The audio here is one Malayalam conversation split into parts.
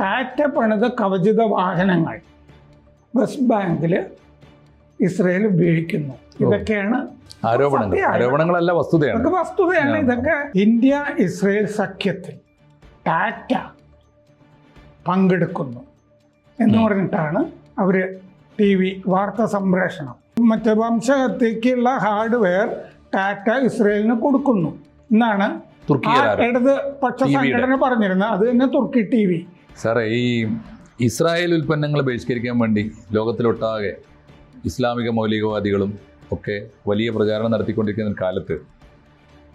ടാറ്റ പണിത കവചിത വാഹനങ്ങൾ വെസ്റ്റ് ബാങ്കിൽ ഇസ്രയേൽ ഉപയോഗിക്കുന്നു. ഇതൊക്കെയാണ് ആരോപണങ്ങൾ. ആരോപണങ്ങളല്ല വസ്തുതയാണ്. ഇതൊക്കെ വസ്തുതയാണ്. ഇതൊക്കെ ഇന്ത്യ ഇസ്രയേൽ സഖ്യത്തിൽ ടാറ്റ പങ്കെടുക്കുന്നു എന്ന് പറഞ്ഞിട്ടാണ് അവർ ടി വി വാർത്താ സംപ്രേഷണം. മറ്റേ വംശഹത്യക്കുള്ള ഹാർഡ്വെയർ ടാറ്റ ഇസ്രയേലിന് കൊടുക്കുന്നു എന്നാണ് ഇടത് പക്ഷ സംഘടന പറഞ്ഞിരുന്നത്. അത് തന്നെ തുർക്കി ടി വി. സാറേ ഈ ഇസ്രായേൽ ഉൽപ്പന്നങ്ങൾ ബഹിഷ്കരിക്കാൻ വേണ്ടി ലോകത്തിലൊട്ടാകെ ഇസ്ലാമിക മൗലികവാദികളും ഒക്കെ വലിയ പ്രചാരണം നടത്തിക്കൊണ്ടിരിക്കുന്ന കാലത്ത്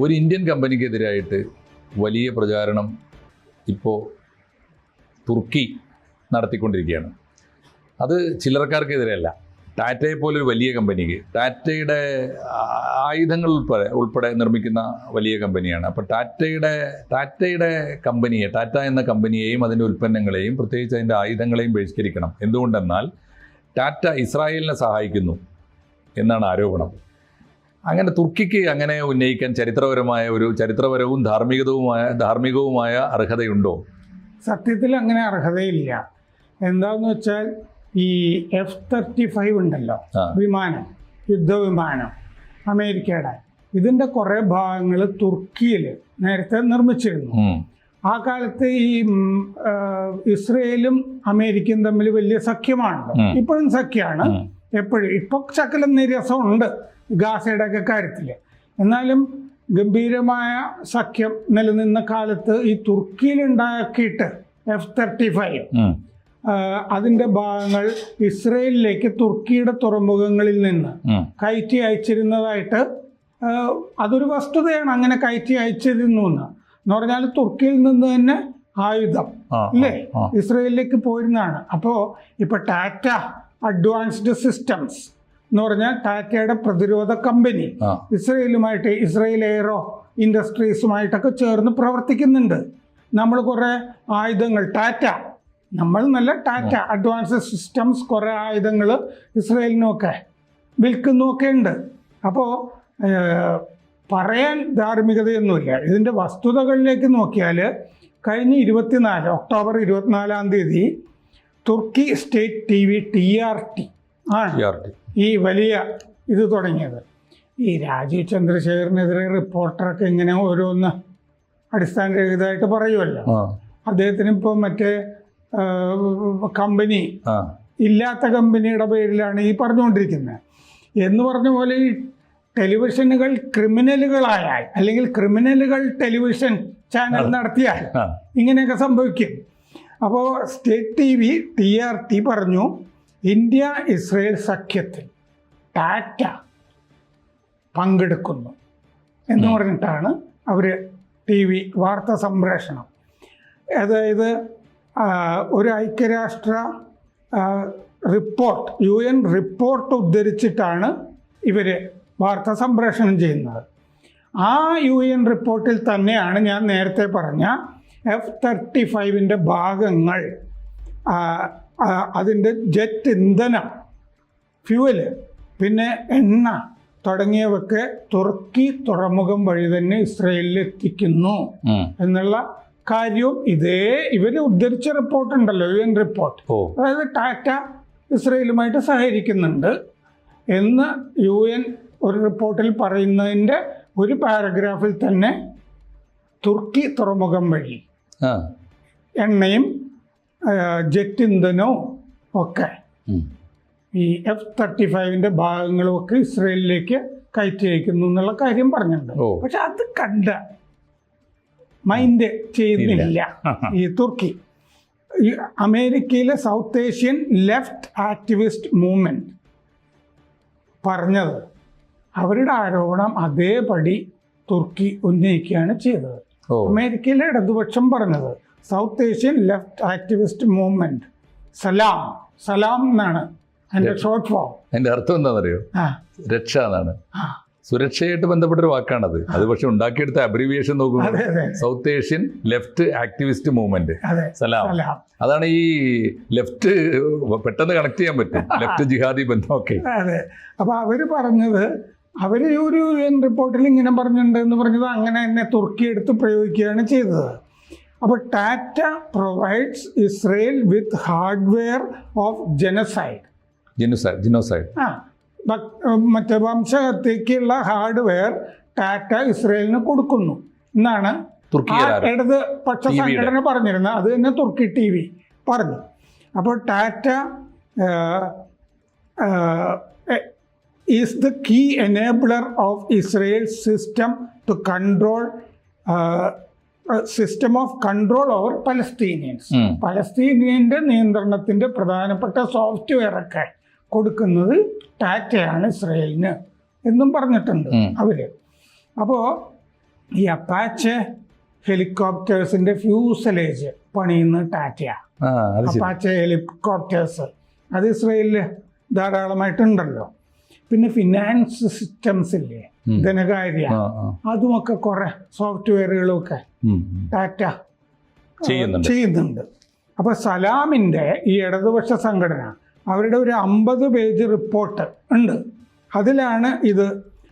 ഒരു ഇന്ത്യൻ കമ്പനിക്കെതിരായിട്ട് വലിയ പ്രചാരണം ഇപ്പോൾ തുർക്കി നടത്തിക്കൊണ്ടിരിക്കുകയാണ്. അത് ചില്ലറക്കാർക്കെതിരെയല്ല ടാറ്റയെ പോലെ ഒരു വലിയ കമ്പനിക്ക് ടാറ്റയുടെ ആയുധങ്ങൾ ഉൾപ്പെടെ ഉൾപ്പെടെ നിർമ്മിക്കുന്ന വലിയ കമ്പനിയാണ് അപ്പോൾ ടാറ്റയുടെ ടാറ്റയുടെ കമ്പനിയെ ടാറ്റ എന്ന കമ്പനിയെയും അതിന്റെ ഉൽപ്പന്നങ്ങളെയും പ്രത്യേകിച്ച് അതിന്റെ ആയുധങ്ങളെയും ബഹിഷ്കരിക്കണം. എന്തുകൊണ്ടെന്നാൽ ടാറ്റ ഇസ്രായേലിനെ സഹായിക്കുന്നു എന്നാണ് ആരോപണം. അങ്ങനെ തുർക്കിക്ക് അങ്ങനെ ഉന്നയിക്കാൻ ചരിത്രപരമായ ഒരു ചരിത്രപരവും ധാർമ്മികതവുമായ ധാർമ്മികവുമായ അർഹതയുണ്ടോ? സത്യത്തിൽ അങ്ങനെ അർഹതയില്ല. എന്താണെന്ന് വെച്ചാൽ ഈ എഫ് തേർട്ടി ഫൈവ് ഉണ്ടല്ലോ വിമാനം യുദ്ധവിമാനം അമേരിക്കയുടെ. ഇതിന്റെ കുറെ ഭാഗങ്ങൾ തുർക്കിയിൽ നേരത്തെ നിർമ്മിച്ചിരുന്നു. ആ കാലത്ത് ഈ ഇസ്രയേലും അമേരിക്കയും തമ്മിൽ വലിയ സഖ്യമാണല്ലോ. ഇപ്പോഴും സഖ്യമാണ് എപ്പോഴും ഇപ്പൊ ശകലം നിരസമുണ്ട് ഗാസയുടെ ഒക്കെ കാര്യത്തിൽ. എന്നാലും ഗംഭീരമായ സഖ്യം നിലനിന്ന കാലത്ത് ഈ തുർക്കിയിൽ ഉണ്ടാക്കിയിട്ട് എഫ് തേർട്ടി ഫൈവ് ഉം. അതിന്റെ ഭാഗങ്ങൾ ഇസ്രയേലിലേക്ക് തുർക്കിയുടെ തുറമുഖങ്ങളിൽ നിന്ന്. കയറ്റി അയച്ചിരുന്നതായിട്ട് അതൊരു വസ്തുതയാണ് അങ്ങനെ കയറ്റി അയച്ചിരുന്നു എന്ന് എന്ന് പറഞ്ഞാൽ തുർക്കിയിൽ നിന്ന് തന്നെ ആയുധം അല്ലേ. ഇസ്രയേലിലേക്ക് പോയിരുന്നതാണ് അപ്പോൾ ഇപ്പൊ ടാറ്റ അഡ്വാൻസ്ഡ് സിസ്റ്റംസ് എന്ന് പറഞ്ഞാൽ ടാറ്റയുടെ പ്രതിരോധ കമ്പനി. ഇസ്രയേലുമായിട്ട് ഇസ്രയേൽ എയറോ ഇൻഡസ്ട്രീസുമായിട്ടൊക്കെ ചേർന്ന് പ്രവർത്തിക്കുന്നുണ്ട് നമ്മൾ കുറേ ആയുധങ്ങൾ ടാറ്റ നമ്മൾ നല്ല ടാറ്റ അഡ്വാൻസ് സിസ്റ്റംസ് കുറേ ആയുധങ്ങൾ ഇസ്രയേലിനുമൊക്കെ വിൽക്കുന്നുമൊക്കെ ഉണ്ട്. അപ്പോൾ പറയാൻ ധാർമ്മികതയൊന്നുമില്ല. ഇതിന്റെ വസ്തുതകളിലേക്ക് നോക്കിയാൽ കഴിഞ്ഞ ഇരുപത്തിനാല് ഒക്ടോബർ ഇരുപത്തിനാലാം തീയതി തുർക്കി state T V T R T ആണ്. ഈ വലിയ ഇത് തുടങ്ങിയത്. ഈ രാജീവ് ചന്ദ്രശേഖരനെതിരെ റിപ്പോർട്ടറൊക്കെ ഇങ്ങനെ ഓരോന്ന് അടിസ്ഥാനരഹിതമായിട്ട് പറയുമല്ലോ. അദ്ദേഹത്തിന് ഇപ്പോൾ മറ്റേ കമ്പനി ഇല്ലാത്ത കമ്പനിയുടെ പേരിലാണ് ഈ പറഞ്ഞുകൊണ്ടിരിക്കുന്നത്. എന്ന് പറഞ്ഞ പോലെ ഈ ടെലിവിഷനുകൾ ക്രിമിനലുകളായാൽ അല്ലെങ്കിൽ ക്രിമിനലുകൾ ടെലിവിഷൻ ചാനൽ നടത്തിയാൽ ഇങ്ങനെയൊക്കെ സംഭവിക്കും. അപ്പോൾ state T V T R T പറഞ്ഞു ഇന്ത്യ ഇസ്രയേൽ സഖ്യത്തിൽ ടാറ്റ പങ്കെടുക്കുന്നു എന്ന് പറഞ്ഞിട്ടാണ് അവർ ടി വി വാർത്താ സംപ്രേഷണം. അതായത് ഒരു ഐക്യരാഷ്ട്ര റിപ്പോർട്ട് യു എൻ റിപ്പോർട്ട് ഉദ്ധരിച്ചിട്ടാണ് ഇവർ വാർത്ത സംപ്രേഷണം ചെയ്യുന്നത്. ആ യു എൻ റിപ്പോർട്ടിൽ തന്നെയാണ് ഞാൻ നേരത്തെ പറഞ്ഞ എഫ് തേർട്ടി ഫൈവിന്റെ ഭാഗങ്ങൾ അതിന്റെ ജെറ്റ് ഇന്ധനം ഫ്യൂവൽ പിന്നെ എണ്ണ തുടങ്ങിയവയൊക്കെ തുർക്കി തുറമുഖം വഴി തന്നെ ഇസ്രയേലിൽ എത്തിക്കുന്നു എന്നുള്ള കാര്യവും ഇതേ. ഇവർ ഉദ്ധരിച്ച റിപ്പോർട്ട് ഉണ്ടല്ലോ യു എൻ റിപ്പോർട്ട് അതായത് ടാറ്റ ഇസ്രയേലുമായിട്ട് സഹകരിക്കുന്നുണ്ട് എന്ന് യു എൻ ഒരു റിപ്പോർട്ടിൽ പറയുന്നതിന്റെ ഒരു പാരഗ്രാഫിൽ തന്നെ തുർക്കി തുറമുഖം വഴി എണ്ണയും ജെറ്റ് ഇന്ധനവും ഒക്കെ ഈ എഫ് തേർട്ടി ഫൈവിന്റെ ഭാഗങ്ങളും ഒക്കെ ഇസ്രയേലിലേക്ക് കയറ്റി അയക്കുന്നു എന്നുള്ള കാര്യം പറഞ്ഞിട്ടുണ്ട്. പക്ഷെ അത് കണ്ട മൈൻഡ് ചെയ്യുന്നില്ല. ഈ തുർക്കി. അമേരിക്കയിലെ South Asian left activist movement പറഞ്ഞത് അവരുടെ ആരോപണം അതേപടി തുർക്കി ഉന്നയിക്കുകയാണ് ചെയ്തത്. അമേരിക്കയിലെ ഇടതുപക്ഷം പറഞ്ഞത് South Asian left activist movement SALAM SALAM എന്നാണ്. അതിന്റെ ഷോർട്ട് ഫോം അതിന്റെ അർത്ഥം എന്താണെന്നറിയോ? രക്ഷ എന്നാണ്. സുരക്ഷയായിട്ട് ബന്ധപ്പെട്ട ഒരു വാക്കാണത് അത് പക്ഷെ ഉണ്ടാക്കിയെടുത്ത അബ്രിവിയേഷൻ നോക്കുമ്പോൾ South Asian Left Activist Movement SALAM. അതാണ് ഈ ലെഫ്റ്റ് പെട്ടെന്ന് കണക്ട് ചെയ്യാൻ പറ്റും. ലെഫ്റ്റ് ജിഹാദി ബന്ധമൊക്കെ. അതെ. അപ്പൊ അവർ പറഞ്ഞത് അവർ ഒരു റിപ്പോർട്ടിൽ ഇങ്ങനെ പറഞ്ഞിട്ടുണ്ട് എന്ന് പറഞ്ഞത് അങ്ങനെ തന്നെ തുർക്കി എടുത്ത് പ്രയോഗിക്കുകയാണ് ചെയ്തത്. അപ്പോൾ Tata provides Israel with hardware of genocide genocide genocide ആ. മറ്റേ വംശഹത്യക്കുള്ള ഹാർഡ്വെയർ ടാറ്റ ഇസ്രയേലിന് കൊടുക്കുന്നു. എന്നാണ് ഇടത് പക്ഷ സംഘടന പറഞ്ഞിരുന്നത് അത് തന്നെ തുർക്കി ടി വി പറഞ്ഞു. അപ്പോൾ Tata is the key enabler of Israel system to control system of control over Palestinians പലസ്തീനിയന്റെ നിയന്ത്രണത്തിന്റെ പ്രധാനപ്പെട്ട സോഫ്റ്റ്വെയർ ഒക്കെ കൊടുക്കുന്നത് ടാറ്റയാണ് ഇസ്രയേലിന് എന്നും പറഞ്ഞിട്ടുണ്ട്. അവർ. അപ്പോ ഈ അപ്പാച്ചെ ഹെലികോപ്റ്റേഴ്സിന്റെ ഫ്യൂസലേജ് പണിയുന്ന ടാറ്റയാണ് അപ്പാച്ചെ ഹെലികോപ്റ്റേഴ്സ്. അത് ഇസ്രയേലിൽ ധാരാളമായിട്ടുണ്ടല്ലോ. പിന്നെ ഫിനാൻസ് സിസ്റ്റംസ് ഇല്ലേ ധനകാര്യ അതുമൊക്കെ കുറെ സോഫ്റ്റ്വെയറുകളൊക്കെ. ടാറ്റ ചെയ്യുന്നുണ്ട്. അപ്പൊ സലാമിന്റെ ഈ ഇടതുപക്ഷ സംഘടന അവരുടെ ഒരു അമ്പത് പേജ് റിപ്പോർട്ട് ഉണ്ട്. അതിലാണ് ഇത്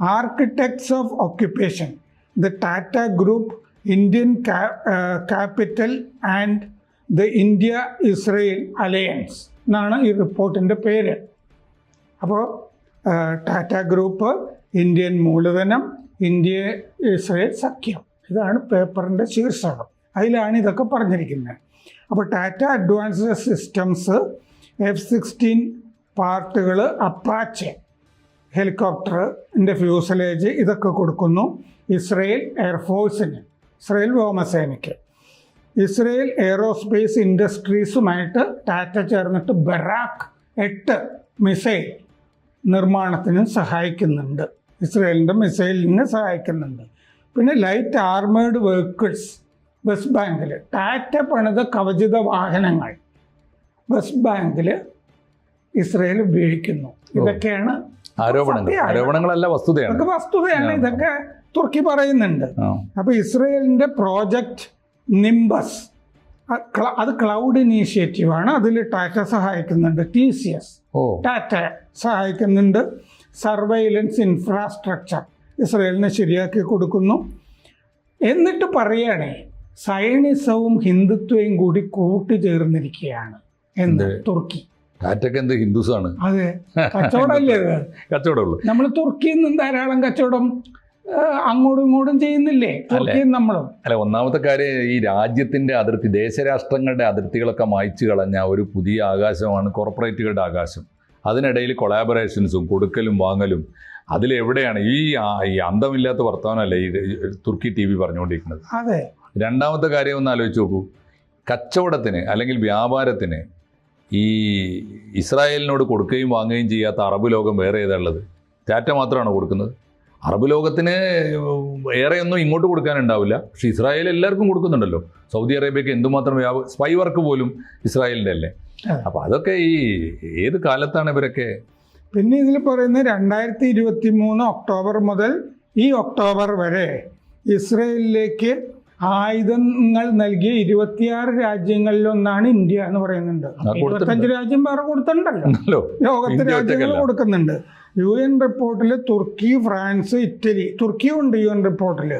architects of occupation the Tata group Indian capital and the India Israel alliance എന്നാണ് ഈ റിപ്പോർട്ടിന്റെ പേര്. അപ്പോൾ ടാറ്റ ഗ്രൂപ്പ് ഇന്ത്യൻ മൂലധനം ഇന്ത്യ ഇസ്രയേൽ സഖ്യം ഇതാണ് പേപ്പറിന്റെ ശീർഷകം. അതിലാണ് ഇതൊക്കെ പറഞ്ഞിരിക്കുന്നത്. അപ്പോൾ Tata advanced systems F sixteen പാർട്ടുകൾ Apache ഹെലികോപ്റ്ററിന്റെ ഫ്യൂസലേജ് ഇതൊക്കെ കൊടുക്കുന്നു ഇസ്രയേൽ എയർഫോഴ്സിന് ഇസ്രയേൽ വ്യോമസേനയ്ക്ക്. ഇസ്രയേൽ എയറോസ്പേസ് ഇൻഡസ്ട്രീസുമായിട്ട് ടാറ്റ ചേർന്നിട്ട് ബറാക്ക് എട്ട് മിസൈൽ നിർമ്മാണത്തിന് സഹായിക്കുന്നുണ്ട്. ഇസ്രയേലിന്റെ മിസൈലിന് സഹായിക്കുന്നുണ്ട്. പിന്നെ ലൈറ്റ് ആർമേഡ് വെഹിക്കിൾസ് വെസ്റ്റ് ബാങ്കിൽ ടാറ്റ പണിത കവചിത വാഹനങ്ങൾ വെസ്റ്റ് ബാങ്കിൽ ഇസ്രയേൽ ഉപയോഗിക്കുന്നു. ഇതൊക്കെയാണ് ആരോപണങ്ങൾ. ആരോപണങ്ങളല്ല വസ്തുതയാണ്. ഇതൊക്കെ വസ്തുതയാണ്. ഇതൊക്കെ തുർക്കി പറയുന്നുണ്ട്. അപ്പൊ അപ്പോൾ ഇസ്രയേലിന്റെ പ്രോജക്റ്റ് നിംബസ് അത് ക്ലൗഡ് ഇനീഷ്യേറ്റീവ് ആണ് അതിൽ ടാറ്റ സഹായിക്കുന്നുണ്ട് ടി സി എസ്. ടാറ്റ സഹായിക്കുന്നുണ്ട്. സർവൈലൻസ് ഇൻഫ്രാസ്ട്രക്ചർ ഇസ്രയേലിന് ശരിയാക്കി കൊടുക്കുന്നു. എന്നിട്ട് പറയുകയാണേ സൈനിസവും ഹിന്ദുത്വയും കൂടി കൂട്ടിച്ചേർന്നിരിക്കുകയാണ് എന്ന് തുർക്കി. കാറ്റൊക്കെ എന്ത്? ഹിന്ദുസാണ്. അതെ. കച്ചവടമല്ലേ കച്ചവടമുള്ളൂ. നമ്മൾ തുർക്കിയിൽ നിന്നും ധാരാളം കച്ചവടം അങ്ങോട്ടും ഇങ്ങോട്ടും ചെയ്യുന്നില്ലേ? തുർക്കിയും നമ്മളും. അല്ല ഒന്നാമത്തെ കാര്യം ഈ രാജ്യത്തിന്റെ അതിർത്തി ദേശരാഷ്ട്രങ്ങളുടെ അതിർത്തികളൊക്കെ മായ്ച്ചു കളഞ്ഞ ഒരു പുതിയ ആകാശമാണ് കോർപ്പറേറ്റുകളുടെ ആകാശം. അതിനിടയിൽ കൊളാബറേഷൻസും കൊടുക്കലും വാങ്ങലും. അതിലെവിടെയാണ് ഈ ഈ അന്തമില്ലാത്ത വർത്തമാനമല്ല ഈ തുർക്കി ടി വി പറഞ്ഞുകൊണ്ടിരിക്കുന്നത്? അതെ. രണ്ടാമത്തെ കാര്യം ഒന്ന് ആലോചിച്ച് നോക്കൂ. കച്ചവടത്തിന് അല്ലെങ്കിൽ വ്യാപാരത്തിന് ഈ ഇസ്രായേലിനോട് കൊടുക്കുകയും വാങ്ങുകയും ചെയ്യാത്ത അറബ് ലോകം വേറെ ഏതാ ഉള്ളത്? ടാറ്റ മാത്രമാണ് കൊടുക്കുന്നത്? അറബ് ലോകത്തിന് ഏറെയൊന്നും ഇങ്ങോട്ട് കൊടുക്കാനുണ്ടാവില്ല. പക്ഷേ ഇസ്രായേൽ എല്ലാവർക്കും കൊടുക്കുന്നുണ്ടല്ലോ. സൗദി അറേബ്യക്ക് എന്തുമാത്രം വ്യാപ സ്പൈ വർക്ക് പോലും ഇസ്രായേലിന്റെ അല്ലേ? അപ്പം അപ്പോൾ അതൊക്കെ ഈ ഏത് കാലത്താണ് ഇവരൊക്കെ? പിന്നെ ഇതിൽ പറയുന്ന രണ്ടായിരത്തി ഇരുപത്തി മൂന്ന് ഒക്ടോബർ മുതൽ ഈ ഒക്ടോബർ വരെ ഇസ്രയേലിലേക്ക് ആയുധങ്ങൾ നൽകിയ ഇരുപത്തിയാറ് രാജ്യങ്ങളിലൊന്നാണ് ഇന്ത്യ എന്ന് പറയുന്നുണ്ട്. ഇരുപത്തഞ്ച് രാജ്യം വേറെ കൊടുത്തിട്ടുണ്ടല്ലോ. ലോകത്തെ രാജ്യങ്ങൾ കൊടുക്കുന്നുണ്ട്. യു എൻ റിപ്പോർട്ടിൽ തുർക്കി ഫ്രാൻസ് ഇറ്റലി. തുർക്കിയും ഉണ്ട് യു എൻ റിപ്പോർട്ടിൽ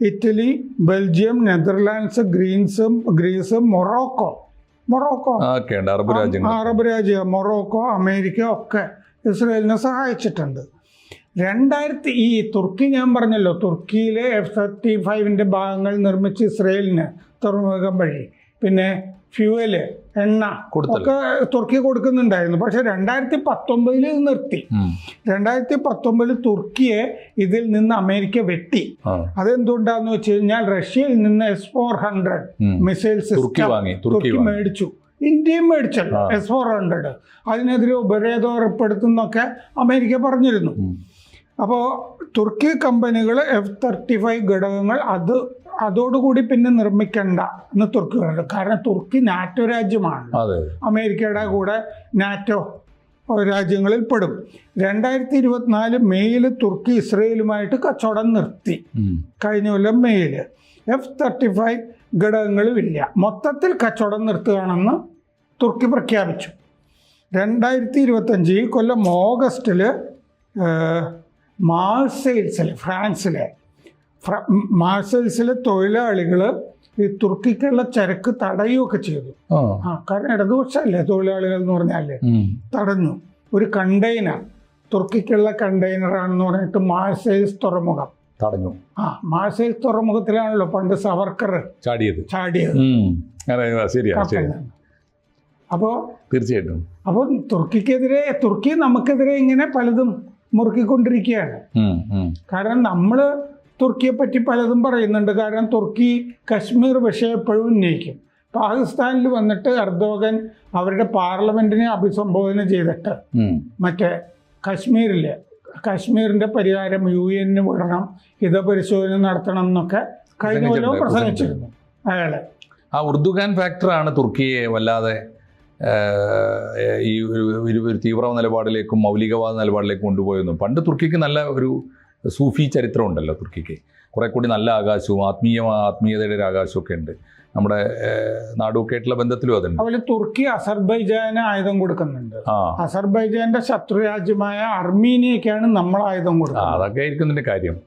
Italy Belgium Netherlands Greens Greece Morocco. Morocco. Arab രാജ്യം മൊറോക്കോ അമേരിക്ക ഒക്കെ ഇസ്രയേലിനെ സഹായിച്ചിട്ടുണ്ട്. രണ്ടായിരത്തി ഈ തുർക്കി ഞാൻ പറഞ്ഞല്ലോ തുർക്കിയിലെ എഫ് തേർട്ടി ഫൈവിന്റെ ഭാഗങ്ങൾ നിർമ്മിച്ച് ഇസ്രയേലിന് തുറമുഖം വഴി പിന്നെ ഫ്യൂവൽ എണ്ണ. ഒക്കെ തുർക്കി കൊടുക്കുന്നുണ്ടായിരുന്നു പക്ഷെ രണ്ടായിരത്തി പത്തൊമ്പതിൽ നിർത്തി. രണ്ടായിരത്തി പത്തൊമ്പതിൽ തുർക്കിയെ ഇതിൽ നിന്ന് അമേരിക്ക വെട്ടി അതെന്തുകൊണ്ടാന്ന് വെച്ച് കഴിഞ്ഞാൽ റഷ്യയിൽ നിന്ന് S four hundred. Missile system തുർക്കി മേടിച്ചു ഇന്ത്യയും മേടിച്ചല്ലോ. എസ് ഫോർ ഹൺഡ്രഡ് അതിനെതിരെ ഉപരോധം ഏർപ്പെടുത്തുന്നൊക്കെ അമേരിക്ക പറഞ്ഞിരുന്നു. അപ്പോൾ തുർക്കി കമ്പനികൾ എഫ് തേർട്ടി ഫൈവ് ഘടകങ്ങൾ അത് അതോടുകൂടി പിന്നെ നിർമ്മിക്കണ്ട എന്ന് തുർക്കി പറഞ്ഞു കാരണം തുർക്കി നാറ്റോ രാജ്യമാണ്. അമേരിക്കയുടെ കൂടെ നാറ്റോ രാജ്യങ്ങളിൽ പെടും. രണ്ടായിരത്തി ഇരുപത്തിനാല് മെയ്യിൽ തുർക്കി ഇസ്രയേലുമായിട്ട് കച്ചവടം നിർത്തി. കഴിഞ്ഞ കൊല്ലം മെയ്യിൽ എഫ് തേർട്ടി ഫൈവ് ഘടകങ്ങളുമില്ല മൊത്തത്തിൽ കച്ചവടം നിർത്തുകയാണെന്ന് തുർക്കി പ്രഖ്യാപിച്ചു. രണ്ടായിരത്തി ഇരുപത്തഞ്ച് ഈ കൊല്ലം ഓഗസ്റ്റിൽ മാർസെയിൽസിൽ ഫ്രാൻസിലെ ഫ്ര മാർസെയിൽസിലെ തൊഴിലാളികൾ ഈ തുർക്കിക്കുള്ള ചരക്ക് തടയുകയൊക്കെ ചെയ്തു. ആ. കാരണം ഇടതുപക്ഷമല്ലേ തൊഴിലാളികൾ എന്ന് പറഞ്ഞാൽ തടഞ്ഞു. ഒരു കണ്ടെയ്നർ തുർക്കിക്കുള്ള കണ്ടെയ്നറാണെന്ന് പറഞ്ഞിട്ട് മാർസെയിൽസ് തുറമുഖം. തടഞ്ഞു. ആ മാർസെയിൽസ് തുറമുഖത്തിലാണല്ലോ പണ്ട് സവർക്കർ ചാടിയത്. ചാടിയത്. അപ്പോൾ തീർച്ചയായിട്ടും. അപ്പോൾ തുർക്കിക്കെതിരെ തുർക്കി നമുക്കെതിരെ ഇങ്ങനെ പലതും മുറുക്കിക്കൊണ്ടിരിക്കുകയാണ്. കാരണം നമ്മൾ തുർക്കിയെ പറ്റി പലതും പറയുന്നുണ്ട്. കാരണം തുർക്കി കശ്മീർ വിഷയം എപ്പോഴും ഉന്നയിക്കും. പാകിസ്ഥാനിൽ വന്നിട്ട് അർദോഗൻ അവരുടെ പാർലമെന്റിനെ അഭിസംബോധന ചെയ്തിട്ട്. മറ്റേ കശ്മീരിലെ കശ്മീരിന്റെ പരിഹാരം യു എന്നിന് വിടണം ഹിതപരിശോധന നടത്തണം എന്നൊക്കെ കഴിഞ്ഞ കൊല്ലവും പ്രസംഗിച്ചിരുന്നു അയാൾ. ആ ഉർദുഖാൻ ഫാക്ടറാണ് തുർക്കിയെ വല്ലാതെ ഈ ഒരു ഒരു- തീവ്രവ തീവ്ര നിലപാടിലേക്കും മൗലികവാദ നിലപാടിലേക്കും കൊണ്ടുപോയെന്നും. പണ്ട് തുർക്കിക്ക് നല്ല ഒരു സൂഫി ചരിത്രം ഉണ്ടല്ലോ തുർക്കിക്ക്. കുറെ കൂടി നല്ല ആകാശവും ആത്മീയ ആത്മീയതയുടെ ഒരു ആകാശമൊക്കെ ഉണ്ട്. നമ്മുടെ നാടുമൊക്കെയായിട്ടുള്ള ബന്ധത്തിലും അതുണ്ട്. അതുപോലെ തുർക്കി അസർബൈജാന് ആയുധം കൊടുക്കുന്നുണ്ട്. അസർബൈജാന്റെ ശത്രു രാജ്യമായ അർമീനിയക്കാണ് നമ്മൾ ആയുധം കൊടുക്കുന്നത്. അതൊക്കെ ആയിരിക്കും കാര്യം.